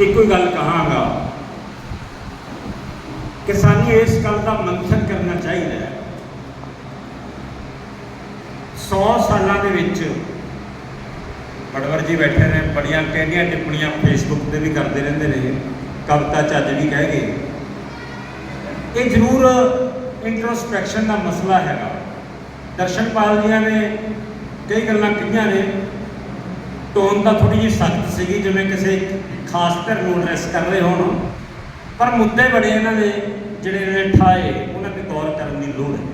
ਇੱਕੋ ਹੀ ਗੱਲ ਕਹਾਂਗਾ। ਕਿ ਸਾਨੂੰ ਇਸ ਗੱਲ ਦਾ ਮੰਥਨ ਕਰਨਾ ਚਾਹੀਦਾ ਹੈ। 100 ਸਾਲਾਂ ਦੇ ਵਿੱਚ ਪੜਵਰ ਜੀ ਬੈਠੇ ਨੇ, ਬੜੀਆਂ ਟੇਢੀਆਂ ਟਿੱਪਣੀਆਂ ਫੇਸਬੁੱਕ ਤੇ ਵੀ ਕਰਦੇ ਰਹਿੰਦੇ ਨੇ, ਕਵਿਤਾ ਚੱਜ ਵੀ ਕਹਿ ਗਏ। ਇਹ ਜ਼ਰੂਰ ਇੰਟਰੋਸਪੈਕਸ਼ਨ ਦਾ ਮਸਲਾ ਹੈਗਾ। ਦਰਸ਼ਨਪਾਲ ਜੀਆਂ ਨੇ ਕਈ ਗੱਲਾਂ ਕਹੀਆਂ ਨੇ। ਟੋਨ ਤਾਂ ਥੋੜੀ ਜਿਹੀ ਸਖਤ ਸੀਗੀ, ਜਿਵੇਂ ਕਿਸੇ ਖਾਸ ਧਿਰ ਨੂੰ ਐਡਰੈਸ ਕਰ ਰਹੇ ਹੋਣ। ਪਰ ਮੁੱਦੇ ਬੜੇ ਇਹਨਾਂ ਦੇ ਜਿਹੜੇ ਇਹਨਾਂ ਨੇ ਠਾਏ, ਉਹਨਾਂ ਤੇ ਗੌਰ ਕਰਨ ਦੀ ਲੋੜ ਹੈ।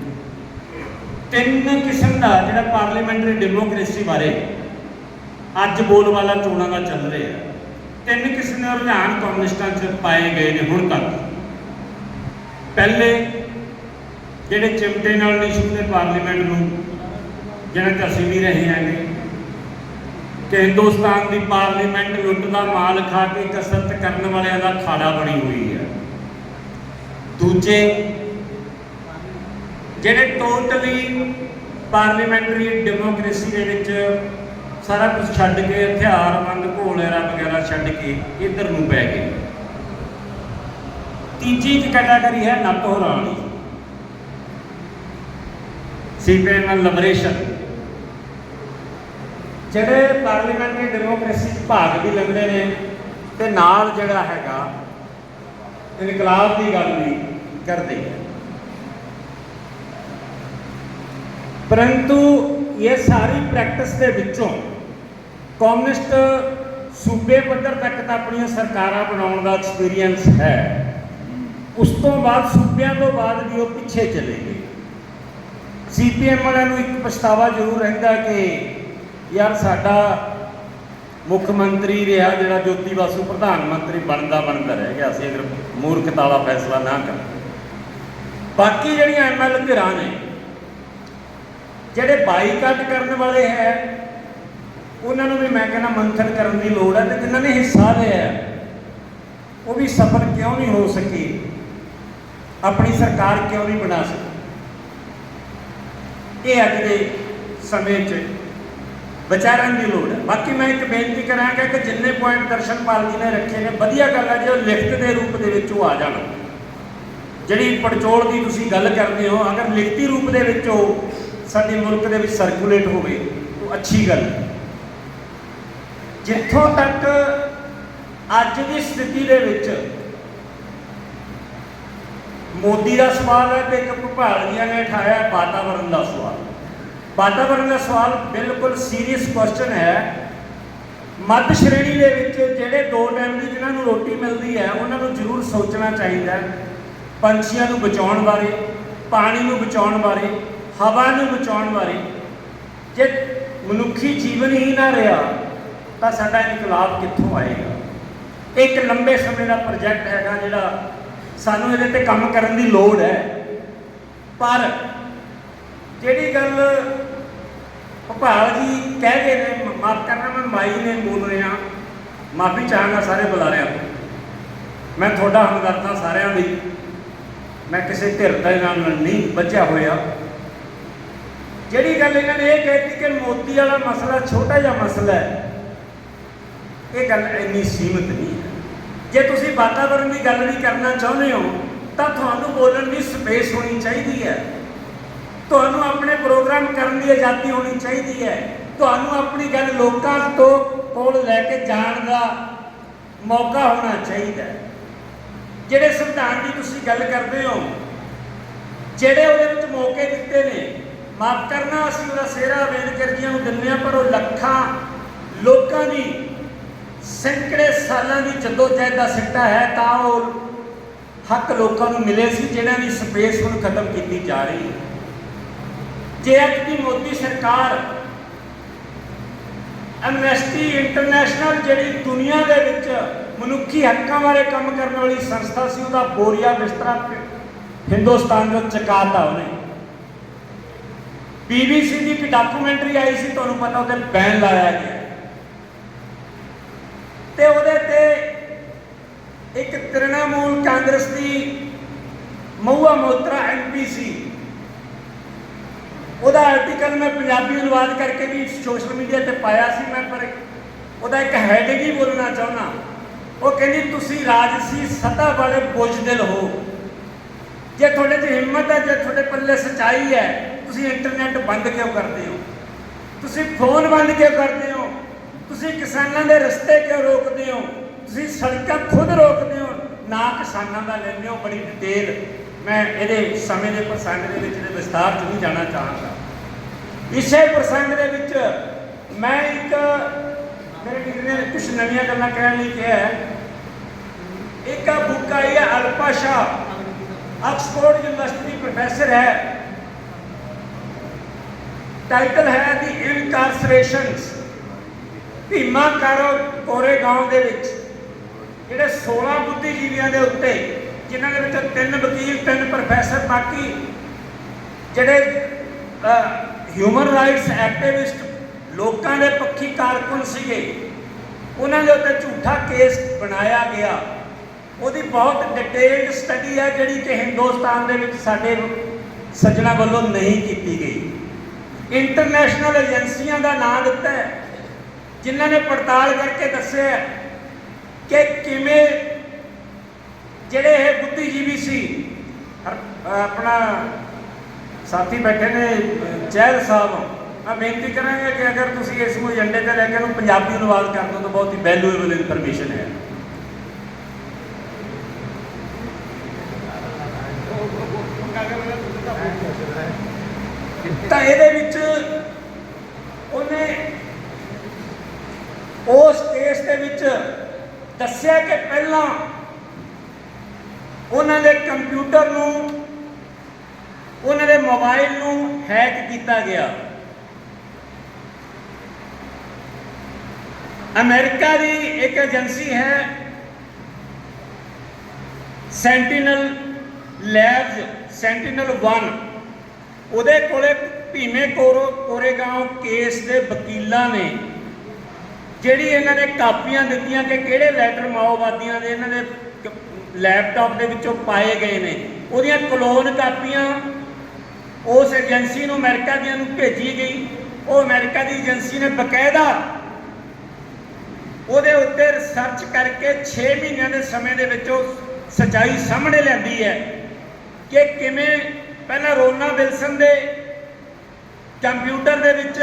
ਤਿੰਨ ਕਿਸਮ ਦਾ ਜਿਹੜਾ ਪਾਰਲੀਮੈਂਟਰੀ ਡੈਮੋਕ੍ਰੇਸੀ ਬਾਰੇ ਅੱਜ ਬੋਲਬਾਲਾ ਚੋਣਾਂ ਦਾ ਚੱਲ ਰਿਹਾ ਤਿੰਨ ਕਿਸਮ ਦੇ ਰੁਝਾਨ ਕਮਿਊਨਿਸਟਾਂ 'ਚ ਪਾਏ ਗਏ ਨੇ ਹੁਣ ਤੱਕ। ਪਹਿਲੇ ਜਿਹੜੇ ਚਿਮਟੇ ਨਾਲ ਨਹੀਂ ਨੇ ਪਾਰਲੀਮੈਂਟ ਨੂੰ, ਜਿਹੜਾ 'ਚ ਅਸੀਂ ਵੀ ਰਹੇ ਹਾਂਗੇ। ਕਿ ਹਿੰਦੁਸਤਾਨ ਦੀ ਪਾਰਲੀਮੈਂਟ ਲੁੱਟ ਦਾ ਮਾਲ ਖਾ ਕੇ ਕਸਰਤ ਕਰਨ ਵਾਲਿਆਂ ਦਾ ਖਾੜਾ ਬਣੀ ਹੋਈ ਹੈ। ਦੂਜੇ, ਜਿਹੜੇ ਟੋਟਲੀ ਪਾਰਲੀਮੈਂਟਰੀ ਡੈਮੋਕ੍ਰੇਸੀ ਦੇ ਵਿੱਚ ਸਾਰਾ ਕੁਝ ਛੱਡ ਕੇ ਹਥਿਆਰਬੰਦ ਘੋਲੇਰਾ ਵਗੈਰਾ ਛੱਡ ਕੇ ਇਧਰ ਨੂੰ ਪੈ ਗਏ। ਤੀਜੀ ਇੱਕ ਕੈਟਾਗਰੀ ਹੈ ਨਤੋਰਾਣੀ ਸੀਪੀਐਮ ਲਿਬਰੇਸ਼ਨ ਜਿਹੜੇ ਪਾਰਲੀਮੈਂਟਰੀ ਡੈਮੋਕ੍ਰੇਸੀ 'ਚ ਭਾਗ ਵੀ ਲੈਂਦੇ ਨੇ ਤੇ ਨਾਲ ਜਿਹੜਾ ਹੈਗਾ ਇਨਕਲਾਬ ਦੀ ਗੱਲ ਵੀ ਕਰਦੇ ਹੈ ਪਰੰਤੂ ਇਹ ਸਾਰੀ ਪ੍ਰੈਕਟਿਸ ਦੇ ਵਿੱਚੋਂ ਕਮਿਊਨਿਸਟ ਸੂਬੇ ਪੱਧਰ ਤੱਕ ਤਾਂ ਆਪਣੀਆਂ ਸਰਕਾਰਾਂ ਬਣਾਉਣ ਦਾ ਐਕਸਪੀਰੀਅੰਸ ਹੈ। ਉਸ ਤੋਂ ਬਾਅਦ ਸੂਬਿਆਂ ਤੋਂ ਬਾਅਦ ਵੀ ਉਹ ਪਿੱਛੇ ਚਲੇ ਗਏ। ਸੀਪੀਐਮ ਵਾਲਿਆਂ ਨੂੰ ਇੱਕ ਪਛਤਾਵਾ ਜ਼ਰੂਰ ਰਹਿੰਦਾ ਕਿ ਯਾਰ ਸਾਡਾ ਮੁੱਖ ਮੰਤਰੀ ਰਿਹਾ ਜਿਹੜਾ ਜੋਤੀ ਵਾਸੂ ਪ੍ਰਧਾਨ ਮੰਤਰੀ ਬਣਦਾ ਬਣਦਾ ਰਹਿ ਗਿਆ ਸੀ, ਅਗਰ ਮੂਰਖਤਾ ਵਾਲਾ ਫੈਸਲਾ ਨਾ ਕਰ। ਬਾਕੀ ਜਿਹੜੀਆਂ ਐਮਐਲ ਧਿਰਾਂ ਨੇ, ਜਿਹੜੇ ਬਾਈਕਾਟ ਕਰਨ ਵਾਲੇ ਹੈ, ਉਹਨਾਂ ਨੂੰ ਵੀ ਮੈਂ ਕਹਿੰਦਾ ਮੰਥਨ ਕਰਨ ਦੀ ਲੋੜ ਹੈ ਤੇ ਜਿਨ੍ਹਾਂ ਨੇ ਹਿੱਸਾ ਲਿਆ ਉਹ ਵੀ ਸਫਲ ਕਿਉਂ ਨਹੀਂ ਹੋ ਸਕੀ? ਆਪਣੀ ਸਰਕਾਰ ਕਿਉਂ ਨਹੀਂ ਬਣਾ ਸਕੀ? ਇਹ ਅੱਜ ਦੇ ਸਮੇਂ 'ਚ ਵਿਚਾਰਨ ਦੀ ਲੋੜ ਹੈ। ਬਾਕੀ ਮੈਂ ਇੱਕ ਬੇਨਤੀ ਕਰਾਂਗਾ ਕਿ ਜਿੰਨੇ ਪੁਆਇੰਟ ਦਰਸ਼ਨਪਾਲ ਜੀ ਨੇ ਰੱਖੇ ਨੇ, ਵਧੀਆ ਗੱਲ ਹੈ, ਜੇ ਉਹ ਲਿਖਤ ਦੇ ਰੂਪ ਦੇ ਵਿੱਚ ਉਹ ਆ ਜਾਣ। ਜਿਹੜੀ ਪੜਚੋਲ ਦੀ ਤੁਸੀਂ ਗੱਲ ਕਰਦੇ ਹੋ, ਅਗਰ ਲਿਖਤੀ ਰੂਪ ਦੇ ਵਿੱਚ ਉਹ ਸਾਡੇ ਮੁਲਕ ਦੇ ਵਿੱਚ ਸਰਕੂਲੇਟ ਹੋਵੇ, ਉਹ ਅੱਛੀ ਗੱਲ ਹੈ। ਜਿੱਥੋਂ ਤੱਕ ਅੱਜ ਦੀ ਸਥਿਤੀ ਦੇ ਵਿੱਚ ਮੋਦੀ ਦਾ ਸਵਾਲ ਹੈ ਤੇ ਇੱਕ ਭੁਪਾਲ ਜੀਆਂ ਨੇ ਉਠਾਇਆ ਹੈ ਵਾਤਾਵਰਣ ਦਾ ਸਵਾਲ। ਵਾਤਾਵਰਣ ਦਾ ਸਵਾਲ ਬਿਲਕੁਲ ਸੀਰੀਅਸ ਕੁਐਸਚਨ ਹੈ। ਮੱਧ ਸ਼੍ਰੇਣੀ ਦੇ ਵਿੱਚ ਜਿਹੜੇ ਦੋ ਟਾਈਮ ਦੀ ਜਿਨ੍ਹਾਂ ਨੂੰ ਰੋਟੀ ਮਿਲਦੀ ਹੈ, ਉਹਨਾਂ ਨੂੰ ਜ਼ਰੂਰ ਸੋਚਣਾ ਚਾਹੀਦਾ ਹੈ। ਪੰਛੀਆਂ ਨੂੰ ਬਚਾਉਣ ਬਾਰੇ, ਪਾਣੀ ਨੂੰ ਬਚਾਉਣ ਬਾਰੇ, ਹਵਾ ਨੂੰ ਬਚਾਉਣ ਬਾਰੇ। ਜੇ ਮਨੁੱਖੀ ਜੀਵਨ ਹੀ ਨਾ ਰਿਹਾ, ਤਾਂ ਸਾਡਾ ਇਨਕਲਾਬ ਕਿੱਥੋਂ ਆਏਗਾ? ਇੱਕ ਲੰਬੇ ਸਮੇਂ ਦਾ ਪ੍ਰੋਜੈਕਟ ਹੈਗਾ ਜਿਹੜਾ ਸਾਨੂੰ ਇਹਦੇ ਤੇ ਕੰਮ ਕਰਨ ਦੀ ਲੋੜ ਹੈ। ਪਰ ਜਿਹੜੀ ਗੱਲ ਭੋਪਾਲ ਜੀ ਕਹਿ ਗਏ ਨੇ ਮਾਫ ਕਰਨਾ, ਮੈਂ ਮਾਈ ਨੇ ਬੋਲ ਰਿਹਾ। ਮਾਫੀ ਚਾਹਾਂਗਾ ਸਾਰੇ ਬੁਲਾਰਿਆਂ ਤੋਂ ਮੈਂ ਤੁਹਾਡਾ ਹਮਦਰਦ ਸਾਰਿਆਂ ਦੀ ਮੈਂ ਕਿਸੇ ਧਿਰ ਦੇ ਨਾਲ ਨਹੀਂ ਬੱਝਿਆ ਹੋਇਆ। ਜਿਹੜੀ ਗੱਲ ਇਹਨਾਂ ਨੇ ਇਹ ਕਹਿਤੀ ਕਿ ਮੋਤੀ ਵਾਲਾ ਮਸਲਾ ਛੋਟਾ ਜਿਹਾ ਮਸਲਾ ਹੈ, ਇਹ ਗੱਲ ਇੰਨੀ ਸੀਮਿਤ ਨਹੀਂ ਹੈ। ਜੇ ਤੁਸੀਂ ਵਾਤਾਵਰਣ ਦੀ ਗੱਲ ਨਹੀਂ ਕਰਨਾ ਚਾਹੁੰਦੇ ਹੋ, ਤਾਂ ਤੁਹਾਨੂੰ ਬੋਲਣ ਦੀ ਸਪੇਸ ਹੋਣੀ ਚਾਹੀਦੀ ਹੈ। ਤੁਹਾਨੂੰ ਆਪਣੇ ਪ੍ਰੋਗਰਾਮ ਕਰਨ ਦੀ ਆਜ਼ਾਦੀ ਹੋਣੀ ਚਾਹੀਦੀ ਹੈ। ਤੁਹਾਨੂੰ ਆਪਣੀ ਗੱਲ ਲੋਕਾਂ ਤੋਂ ਕੋਲ ਲੈ ਕੇ ਜਾਣ ਦਾ ਮੌਕਾ ਹੋਣਾ ਚਾਹੀਦਾ ਹੈ। ਜਿਹੜੇ ਸੰਵਿਧਾਨ ਦੀ ਤੁਸੀਂ ਗੱਲ ਕਰਦੇ ਹੋ, ਜਿਹੜੇ ਉਹਦੇ ਵਿੱਚ ਮੌਕੇ ਦਿੱਤੇ ਨੇ, ਮਾਫ ਕਰਨਾ, ਅਸੀਂ ਉਹਦਾ ਸਿਹਰਾ ਅੰਬੇਦਕਰ ਜੀਆਂ ਨੂੰ ਦਿੰਦੇ ਹਾਂ, ਪਰ ਉਹ ਲੱਖਾਂ ਲੋਕਾਂ ਦੀ, ਸੈਂਕੜੇ ਸਾਲਾਂ ਦੀ ਜਦੋਜਹਿਦ ਦਾ ਸਿੱਟਾ ਹੈ, ਤਾਂ ਉਹ ਹੱਕ ਲੋਕਾਂ ਨੂੰ ਮਿਲੇ ਸੀ ਜਿਹਨਾਂ ਦੀ ਸਪੇਸ ਹੁਣ ਖਤਮ ਕੀਤੀ ਜਾ ਰਹੀ ਹੈ। ਜੇ ਅੱਜ ਦੀ ਮੋਦੀ ਸਰਕਾਰ ਐਮਨੈਸਟੀ ਇੰਟਰਨੈਸ਼ਨਲ ਜਿਹੜੀ ਦੁਨੀਆ ਦੇ ਵਿੱਚ ਮਨੁੱਖੀ ਹੱਕਾਂ ਬਾਰੇ ਕੰਮ ਕਰਨ ਵਾਲੀ ਸੰਸਥਾ ਸੀ, ਉਹਦਾ ਬੋਰੀਆ ਬਿਸਤਰਾ ਹਿੰਦੁਸਤਾਨ ਨੂੰ ਚਕਾਤਾ ਉਹਨੇ। ਬੀਬੀਸੀ ਦੀ ਇੱਕ ਡਾਕੂਮੈਂਟਰੀ ਆਈ ਸੀ, ਤੁਹਾਨੂੰ ਪਤਾ ਉਹਦੇ ਬੈਨ ਲਾਇਆ ਗਿਆ। ਤੇ ਉਹਦੇ ਤੇ ਇੱਕ ਤ੍ਰਿਣਮੂਲ ਕਾਂਗਰਸ ਦੀ ਮਹੂਆ ਮੋਤਰਾ ਐਮਪੀ ਸੀ। ਉਹਦਾ ਆਰਟੀਕਲ ਮੈਂ ਪੰਜਾਬੀ ਅਨੁਵਾਦ ਕਰਕੇ ਵੀ ਸੋਸ਼ਲ ਮੀਡੀਆ ਤੇ ਪਾਇਆ ਸੀ ਮੈਂ, ਪਰ ਉਹਦਾ ਇੱਕ ਹੈਡਿੰਗ ਹੀ ਬੋਲਣਾ ਚਾਹੁੰਦਾ। ਉਹ ਕਹਿੰਦੀ, ਤੁਸੀਂ ਰਾਜਸੀ ਸਤਾ ਵਾਲੇ ਬੁਝਦਿਲ ਹੋ। ਜੇ ਤੁਹਾਡੇ 'ਚ ਹਿੰਮਤ ਹੈ, ਜੇ ਤੁਹਾਡੇ ਪੱਲੇ ਸਚਾਈ ਹੈ, ਤੁਸੀਂ ਇੰਟਰਨੈਟ ਬੰਦ ਕਿਉਂ ਕਰਦੇ ਹੋ? ਤੁਸੀਂ ਫੋਨ ਬੰਦ ਕਿਉਂ ਕਰਦੇ ਹੋ? ਤੁਸੀਂ ਕਿਸਾਨਾਂ ਦੇ ਰਸਤੇ ਕਿਉਂ ਰੋਕਦੇ ਹੋ? ਤੁਸੀਂ ਸੜਕਾਂ ਖੁਦ ਰੋਕਦੇ ਹੋ? ਨਾ ਕਿਸਾਨਾਂ ਦਾ ਲੈਂਦੇ ਹੋ, ਬੜੀ ਡਿਟੇਲ ਮੈਂ ਇਹਦੇ ਸਮੇਂ ਦੇ ਪ੍ਰਸੰਗ ਦੇ ਵਿੱਚ ਇਹਦੇ ਵਿਸਥਾਰ 'ਚ ਨਹੀਂ ਜਾਣਾ ਚਾਹਾਂਗਾ। ਇਸੇ ਪ੍ਰਸੰਗ ਦੇ ਵਿੱਚ ਮੈਂ ਇੱਕ ਮੇਰੇ ਵੀਰ ਨੇ ਕੁਝ ਨਵੀਆਂ ਗੱਲਾਂ ਕਹਿਣ ਲਈ ਕਿਹਾ ਹੈ। ਇੱਕ ਆ ਬੁੱਕ ਆਈ ਹੈ Alpa Shah. Oxford university professor ਹੈ। ਟਾਈਟਲ ਹੈ ਦੀ ਇਨਕਾਰਸਰੇਸ਼ਨਸ ਭੀਮਾ ਕਾਰੋ ਕੋਰੇਗਾਉਂ ਦੇ ਵਿੱਚ, ਜਿਹੜੇ 16 ਬੁੱਧੀਜੀਵੀਆਂ ਦੇ ਉੱਤੇ ਜਿਨ੍ਹਾਂ ਦੇ ਵਿੱਚੋਂ ਤਿੰਨ ਵਕੀਲ, ਤਿੰਨ ਪ੍ਰੋਫੈਸਰ ਬਾਕੀ ਜਿਹੜੇ ਹਿਊਮਨ ਰਾਈਟਸ ਐਕਟਿਵਿਸਟ ਲੋਕਾਂ ਦੇ ਪੱਖੀ ਕਾਰਕੁਨ ਸੀਗੇ, ਉਹਨਾਂ ਦੇ ਉੱਤੇ ਝੂਠਾ ਕੇਸ ਬਣਾਇਆ ਗਿਆ। ਉਹਦੀ ਬਹੁਤ ਡਿਟੇਲਡ ਸਟੱਡੀ ਹੈ ਜਿਹੜੀ ਕਿ ਹਿੰਦੁਸਤਾਨ ਦੇ ਵਿੱਚ ਸਾਡੇ ਸੱਜਣਾ ਵੱਲੋਂ ਨਹੀਂ ਕੀਤੀ ਗਈ। ਇੰਟਰਨੈਸ਼ਨਲ ਏਜੰਸੀਆਂ ਦਾ ਨਾਮ ਦਿੱਤਾ ਹੈ, ਜਿਨ੍ਹਾਂ ਨੇ ਪੜਤਾਲ ਕਰਕੇ ਦੱਸਿਆ ਕਿ ਕਿਵੇਂ ਜਿਹੜੇ ਇਹ ਬੁੱਧੀਜੀਵੀ ਸੀ ਆਪਣਾ ਸਾਥੀ ਬੈਠੇ ਨੇ ਚਹਿਲ ਸਾਹਿਬ, ਮੈਂ ਬੇਨਤੀ ਕਰਾਂਗਾ ਕਿ ਅਗਰ ਤੁਸੀਂ ਇਸ ਨੂੰ ਏਜੰਡੇ ਤੇ ਲੈ ਕੇ ਇਹਨੂੰ ਪੰਜਾਬੀ ਅਨੁਵਾਦ ਕਰ ਦਿਓ, ਤਾਂ ਬਹੁਤ ਹੀ ਵੈਲਿਊਏਬਲ ਇਨਫੋਰਮੇਸ਼ਨ ਹੈ। ਤਾਂ ਇਹਦੇ ਵਿੱਚ ਉਹਨੇ ਉਸ ਕੇਸ ਦੇ ਵਿੱਚ ਦੱਸਿਆ ਕਿ ਪਹਿਲਾਂ ਉਹਨਾਂ ਦੇ ਕੰਪਿਊਟਰ ਨੂੰ, ਉਹਨਾਂ ਦੇ ਮੋਬਾਈਲ ਨੂੰ ਹੈਕ ਕੀਤਾ ਗਿਆ। ਅਮਰੀਕਾ ਦੀ ਇੱਕ ਏਜੰਸੀ ਹੈ ਸੈਂਟੀਨਲ ਲੈਬਸ ਸੈਂਟੀਨਲ 1 ਉਹਦੇ ਕੋਲੇ ਭੀਮੇ ਕੋਰੋ ਕੋਰੇਗਾਂਵ ਕੇਸ ਦੇ ਵਕੀਲਾਂ ਨੇ, ਜਿਹੜੀ ਇਹਨਾਂ ਨੇ ਕਾਪੀਆਂ ਦਿੱਤੀਆਂ ਕਿ ਕਿਹੜੇ ਲੈਟਰ ਮਾਓਵਾਦੀਆਂ ਦੇ ਇਹਨਾਂ ਦੇ ਲੈਪਟਾਪ ਦੇ ਵਿੱਚੋਂ ਪਾਏ ਗਏ ਨੇ। ਉਹਦੀਆਂ ਕਲੋਨ ਕਾਪੀਆਂ ਉਸ ਏਜੰਸੀ ਨੂੰ ਅਮਰੀਕਾ ਦੀਆਂ ਨੂੰ ਭੇਜੀ ਗਈ। ਉਹ ਅਮਰੀਕਾ ਦੀ ਏਜੰਸੀ ਨੇ ਬਕਾਇਦਾ ਉਹਦੇ ਉੱਤੇ ਰਿਸਰਚ ਕਰਕੇ 6 ਮਹੀਨਿਆਂ ਦੇ ਸਮੇਂ ਦੇ ਵਿੱਚ ਉਹ ਸਚਾਈ ਸਾਹਮਣੇ ਲਿਆਂਦੀ ਹੈ ਕਿ ਕਿਵੇਂ ਪਹਿਲਾਂ ਰੋਨਾ ਵਿਲਸਨ ਦੇ ਕੰਪਿਊਟਰ ਦੇ ਵਿੱਚ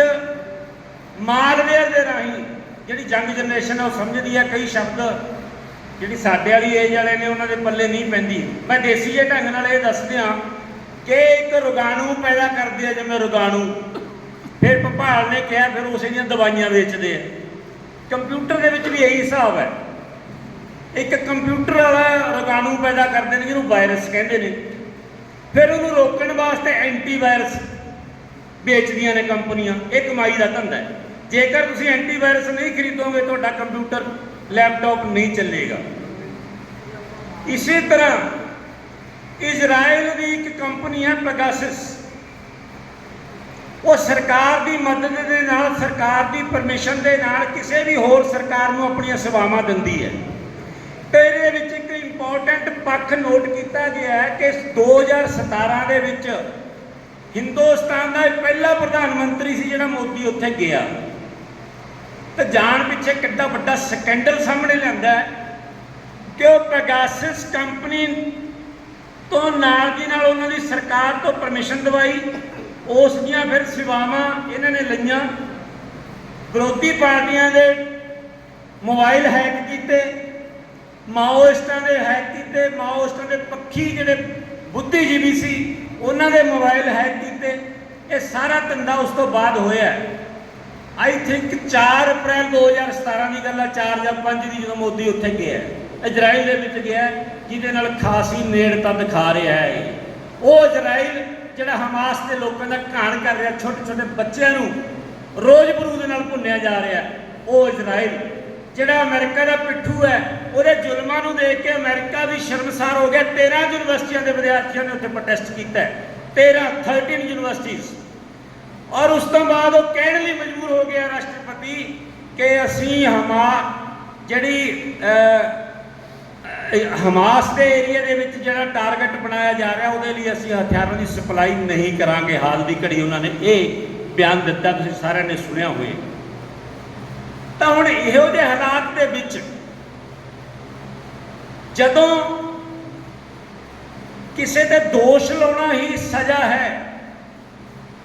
ਮਾਲਵੇਅਰ ਦੇ ਰਾਹੀਂ ਜਿਹੜੀ ਜੰਗ ਜਨਰੇਸ਼ਨ ਹੈ ਉਹ ਸਮਝਦੀ ਹੈ, ਕਈ ਸ਼ਬਦ ਜਿਹੜੀ ਸਾਡੇ ਵਾਲੀ ਏਜ ਵਾਲੇ ਨੇ, ਉਹਨਾਂ ਦੇ ਪੱਲੇ ਨਹੀਂ ਪੈਂਦੀ। ਮੈਂ ਦੇਸੀ ਜੇ ਢੰਗ ਨਾਲ ਇਹ ਦੱਸ ਦਿਆਂ ਕਿ ਇੱਕ ਰੋਗਾਣੂ ਪੈਦਾ ਕਰਦੇ ਆ ਜਿਵੇਂ ਰੋਗਾਣੂ। ਫਿਰ ਭਪਾਲ ਨੇ ਕਿਹਾ, ਫਿਰ ਉਸੇ ਦੀਆਂ ਦਵਾਈਆਂ ਵੇਚਦੇ ਆ। ਕੰਪਿਊਟਰ ਦੇ ਵਿੱਚ ਵੀ ਇਹੀ ਹਿਸਾਬ ਹੈ। ਇੱਕ ਕੰਪਿਊਟਰ ਵਾਲਾ ਰੋਗਾਣੂ ਪੈਦਾ ਕਰਦੇ ਨੇ, ਜਿਹਨੂੰ ਵਾਇਰਸ ਕਹਿੰਦੇ ਨੇ। ਫਿਰ ਉਹਨੂੰ ਰੋਕਣ ਵਾਸਤੇ ਐਂਟੀਵਾਇਰਸ ਵੇਚਦੀਆਂ ਨੇ ਕੰਪਨੀਆਂ। ਇਹ ਕਮਾਈ ਦਾ ਧੰਦਾ ਹੈ। ਜੇਕਰ ਤੁਸੀਂ ਐਂਟੀਵਾਇਰਸ ਨਹੀਂ ਖਰੀਦੋਗੇ, ਤੁਹਾਡਾ ਕੰਪਿਊਟਰ ਲੈਪਟਾਪ ਨਹੀਂ ਚੱਲੇਗਾ। ਇਸੇ ਤਰ੍ਹਾਂ ਇਜ਼ਰਾਈਲ ਦੀ ਇੱਕ ਕੰਪਨੀ ਹੈ ਪੈਗਾਸਸ ਉਹ ਸਰਕਾਰ ਦੀ ਮਦਦ ਦੇ ਨਾਲ, ਸਰਕਾਰ ਦੀ ਪਰਮਿਸ਼ਨ ਦੇ ਨਾਲ ਕਿਸੇ ਵੀ ਹੋਰ ਸਰਕਾਰ ਨੂੰ ਆਪਣੀਆਂ ਸੇਵਾਵਾਂ ਦਿੰਦੀ ਹੈ। ਤੇ ਇਹਦੇ ਵਿੱਚ ਇੱਕ ਇੰਪੋਰਟੈਂਟ ਪੱਖ ਨੋਟ ਕੀਤਾ ਗਿਆ ਹੈ ਕਿ 2017 ਦੇ ਵਿੱਚ ਹਿੰਦੁਸਤਾਨ ਦਾ ਇਹ ਪਹਿਲਾ ਪ੍ਰਧਾਨ ਮੰਤਰੀ ਸੀ ਜਿਹੜਾ ਮੋਦੀ ਉੱਥੇ ਗਿਆ। ਤੇ ਜਾਣ ਪਿੱਛੇ ਕਿੱਡਾ ਵੱਡਾ ਸਕੈਂਡਲ ਸਾਹਮਣੇ ਲਿਆਂਦਾ ਕਿ ਉਹ ਪੈਗਾਸਸ ਕੰਪਨੀ ਤੋਂ ਨਾਲ ਦੀ ਨਾਲ ਉਹਨਾਂ ਦੀ ਸਰਕਾਰ ਤੋਂ ਪਰਮਿਸ਼ਨ ਦਵਾਈ, ਉਸ ਦੀਆਂ ਫਿਰ ਸੇਵਾਵਾਂ ਇਹਨਾਂ ਨੇ ਲਈਆਂ। ਵਿਰੋਧੀ ਪਾਰਟੀਆਂ ਦੇ ਮੋਬਾਈਲ ਹੈਕ ਕੀਤੇ, ਮਾਓਇਸਟਾਂ ਦੇ ਹੈਕ ਕੀਤੇ, ਮਾਓਇਸਟਾਂ ਦੇ ਪੱਖੀ ਜਿਹੜੇ ਬੁੱਧੀਜੀਵੀ ਸੀ, ਉਹਨਾਂ ਦੇ ਮੋਬਾਈਲ ਹੈਕ ਕੀਤੇ। ਇਹ ਸਾਰਾ ਧੰਦਾ ਉਸ ਤੋਂ ਬਾਅਦ ਹੋਇਆ ਆਈ ਥਿੰਕ 4 ਅਪ੍ਰੈਲ 2017 ਦੀ ਗੱਲ ਆ 4 ਜਾਂ 5 ਦੀ ਜਦੋਂ ਮੋਦੀ ਉੱਥੇ ਗਿਆ ਇਜ਼ਰਾਈਲ ਦੇ ਵਿੱਚ ਗਿਆ ਜਿਹਦੇ ਨਾਲ ਖਾਸੀ ਨੇੜਤਾ ਦਿਖਾ ਰਿਹਾ ਹੈ ਉਹ ਇਜ਼ਰਾਈਲ ਜਿਹੜਾ ਹਮਾਸ ਦੇ ਲੋਕਾਂ ਦਾ ਘਾਣ ਕਰ ਰਿਹਾ ਛੋਟੇ ਛੋਟੇ ਬੱਚਿਆਂ ਨੂੰ ਰੋਜ਼ ਬਰੂ ਦੇ ਨਾਲ ਭੁੰਨਿਆ ਜਾ ਰਿਹਾ ਉਹ ਇਜ਼ਰਾਈਲ। ਜਿਹੜਾ ਅਮਰੀਕਾ ਦਾ ਪਿੱਠੂ ਹੈ, ਉਹਦੇ ਜ਼ੁਲਮਾਂ ਨੂੰ ਦੇਖ ਕੇ ਅਮਰੀਕਾ ਵੀ ਸ਼ਰਮਸਾਰ ਹੋ ਗਿਆ। 13 ਯੂਨੀਵਰਸਿਟੀਆਂ ਦੇ ਵਿਦਿਆਰਥੀਆਂ ਨੇ ਉੱਥੇ ਪ੍ਰੋਟੈਸਟ ਕੀਤਾ ਹੈ। 13 13 ਯੂਨੀਵਰਸਿਟੀਆਂ ਔਰ ਉਸ ਤੋਂ ਬਾਅਦ ਉਹ ਕਹਿਣ ਲਈ ਮਜਬੂਰ ਹੋ ਗਿਆ ਰਾਸ਼ਟਰਪਤੀ ਕਿ ਅਸੀਂ ਹਮਾ ਜਿਹੜੀ ਹਮਾਸ ਦੇ ਏਰੀਆ ਦੇ ਵਿੱਚ ਜਿਹੜਾ ਟਾਰਗੇਟ ਬਣਾਇਆ ਜਾ ਰਿਹਾ, ਉਹਦੇ ਲਈ ਅਸੀਂ ਹਥਿਆਰਾਂ ਦੀ ਸਪਲਾਈ ਨਹੀਂ ਕਰਾਂਗੇ। ਹਾਲ ਦੀ ਘੜੀ ਉਹਨਾਂ ਨੇ ਇਹ ਬਿਆਨ ਦਿੱਤਾ, ਤੁਸੀਂ ਸਾਰਿਆਂ ਨੇ ਸੁਣਿਆ ਹੋਵੇ। ਤਾਂ ਹੁਣ ਇਹੋ ਜਿਹੇ ਹਾਲਾਤ ਦੇ ਵਿੱਚ ਜਦੋਂ ਕਿਸੇ ਤੇ ਦੋਸ਼ ਲਾਉਣਾ ਹੀ ਸਜ਼ਾ ਹੈ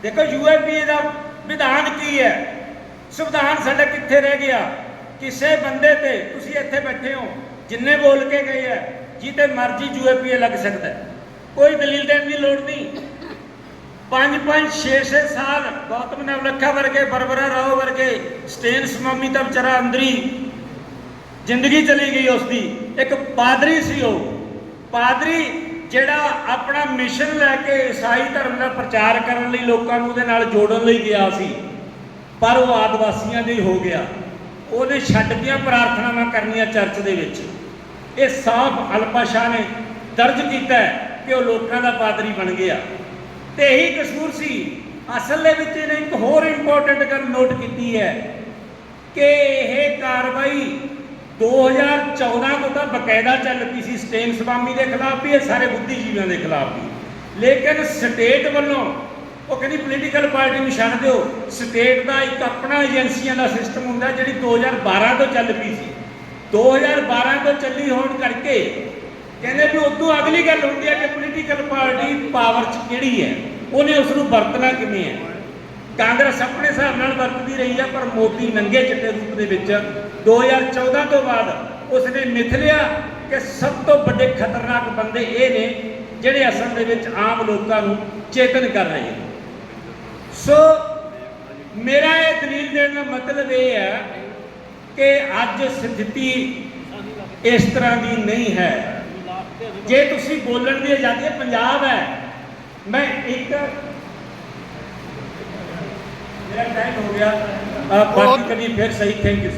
ਦੇਖੋ ਯੂਐਪੀਏ ਦਾ ਵਿਧਾਨ ਕੀ ਹੈ? ਸੰਵਿਧਾਨ ਸਾਡਾ ਕਿੱਥੇ ਰਹਿ ਗਿਆ? ਕਿਸੇ ਬੰਦੇ ਤੇ ਤੁਸੀਂ ਇੱਥੇ ਬੈਠੇ ਹੋ, ਜਿੰਨੇ ਬੋਲ ਕੇ ਗਏ ਹੈ ਜਿਹਤੇ ਮਰਜ਼ੀ ਯੂਐਪੀਏ ਲੱਗ ਸਕਦਾ ਕੋਈ ਦਲੀਲ ਦੇਣ ਦੀ ਲੋੜ ਨਹੀਂ। ਪੰਜ ਪੰਜ 6 6 ਸਾਲ ਗੌਤਮ ਨਵਲੱਖਾ ਵਰਗੇ, ਬਰਬਰਾ ਰਾਓ ਵਰਗੇ, ਸਟੇਨ ਸਮਾਮੀ ਤਾਂ ਵਿਚਾਰਾ ਅੰਦਰੀ ਜ਼ਿੰਦਗੀ ਚਲੀ ਗਈ ਉਸ ਦੀ ਇੱਕ ਪਾਦਰੀ ਸੀ ਉਹ। ਪਾਦਰੀ ਜਿਹੜਾ ਆਪਣਾ ਮਿਸ਼ਨ ਲੈ ਕੇ ਈਸਾਈ ਧਰਮ ਦਾ ਪ੍ਰਚਾਰ ਕਰਨ ਲਈ ਲੋਕਾਂ ਨੂੰ ਉਹਦੇ ਨਾਲ ਜੋੜਨ ਲਈ ਗਿਆ ਸੀ, ਪਰ ਉਹ ਆਦਿਵਾਸੀਆਂ ਦੇ ਹੋ ਗਿਆ। ਉਹਨੇ ਛੱਡ ਦੀਆਂ ਪ੍ਰਾਰਥਨਾਵਾਂ ਕਰਨੀਆਂ ਚਰਚ ਦੇ ਵਿੱਚ। ਇਹ ਸਾਫ਼ ਅਲਪਾਸ਼ਾਹ ਨੇ ਦਰਜ ਕੀਤਾ ਕਿ ਉਹ ਲੋਕਾਂ ਦਾ ਪਾਦਰੀ ਬਣ ਗਿਆ। ਤੇ ਇਹੀ ਕਸੂਰ ਸੀ, ਅਸਲ ਦੇ ਵਿੱਚ ਇਹਨੇ ਇੱਕ ਹੋਰ ਇੰਪੋਰਟੈਂਟ ਗੱਲ ਨੋਟ ਕੀਤੀ ਹੈ ਕਿ ਇਹ ਕਾਰਵਾਈ 2014 ਤੋਂ ਤਾਂ ਬਕਾਇਦਾ ਚੱਲ ਪਈ ਸੀ ਸਟੇਨ ਸਵਾਮੀ ਦੇ ਖਿਲਾਫ ਵੀ ਇਹ ਸਾਰੇ ਬੁੱਧੀਜੀਵੀਆਂ ਦੇ ਖਿਲਾਫ ਵੀ। ਲੇਕਿਨ ਸਟੇਟ ਵੱਲੋਂ ਉਹ ਕਹਿੰਦੀ ਪੋਲੀਟੀਕਲ ਪਾਰਟੀ ਨੂੰ ਛੱਡ ਦਿਓ। ਸਟੇਟ ਦਾ ਇੱਕ ਆਪਣਾ ਏਜੰਸੀਆਂ ਦਾ ਸਿਸਟਮ ਹੁੰਦਾ ਜਿਹੜੀ 2012 ਤੋਂ ਚੱਲ ਪਈ ਸੀ। 2012 ਤੋਂ ਚੱਲੀ ਹੋਣ ਕਰਕੇ ਕਹਿੰਦੇ ਵੀ ਉਦੋਂ ਅਗਲੀ ਗੱਲ ਹੁੰਦੀ ਹੈ ਕਿ ਪੋਲੀਟੀਕਲ ਪਾਰਟੀ ਪਾਵਰ 'ਚ ਕਿਹੜੀ ਹੈ? ਉਹਨੇ ਉਸ ਨੂੰ ਵਰਤਣਾ ਕਿਵੇਂ ਹੈ? ਕਾਂਗਰਸ ਆਪਣੇ ਹਿਸਾਬ ਨਾਲ ਵਰਤਦੀ ਰਹੀ ਹੈ ਪਰ ਮੋਦੀ ਨੰਗੇ ਚਿੱਟੇ ਰੂਪ ਦੇ ਵਿੱਚ 2014 ਤੋਂ ਬਾਅਦ ਉਸਨੇ ਮਿਥ ਲਿਆ ਕਿ ਸਭ ਤੋਂ ਵੱਡੇ ਖਤਰਨਾਕ ਬੰਦੇ ਇਹ ਨੇ ਜਿਹੜੇ ਅਸਲ ਦੇ ਵਿੱਚ ਆਮ ਲੋਕਾਂ ਨੂੰ ਚੇਤਨ ਕਰ ਰਹੇ ਨੇ। ਸੋ ਮੇਰਾ ਇਹ ਦਲੀਲ ਦੇਣ ਦਾ ਮਤਲਬ ਇਹ ਹੈ ਕਿ ਅੱਜ ਸਥਿਤੀ ਇਸ ਤਰ੍ਹਾਂ ਦੀ ਨਹੀਂ ਹੈ। ਜੇ ਤੁਸੀਂ ਬੋਲਣ ਦੀ ਆਜ਼ਾਦੀ ਪੰਜਾਬ ਹੈ। ਮੈਂ ਇੱਕ ਮੇਰਾ ਟਾਈਮ ਹੋ ਗਿਆ। ਬਾਕੀ ਕਦੀ ਫਿਰ ਸਹੀ ਥੈਂਕ ਯੂ